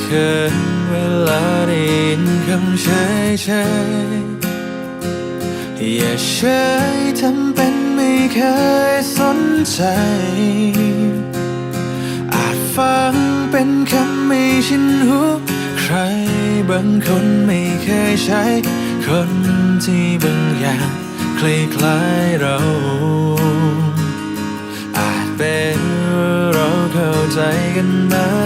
เคยเวลาได้ยินคำเฉยเฉยอย่าเฉยทำเป็นไม่เคยสนใจ อาจฟังเป็นคำไม่ชินหูใครบางคนไม่เคยใช้ คนที่บางอย่างคล้ายๆเรา อาจเป็นเราเข้าใจกันมาน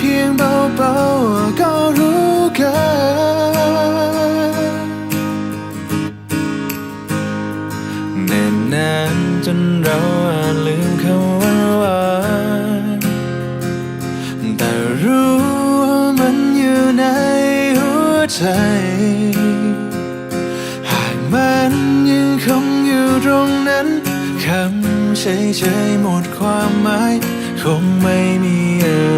พียงเบาๆก็รู้กันเนิ่นนานจนเราอาจลืมคำว่าหวานแต่รู้ว่ามันอยู่ในหัวใจหากมันยังคงอยู่ตรงนั้นคำเฉยๆหมดความหมายคงไม่มีอะไร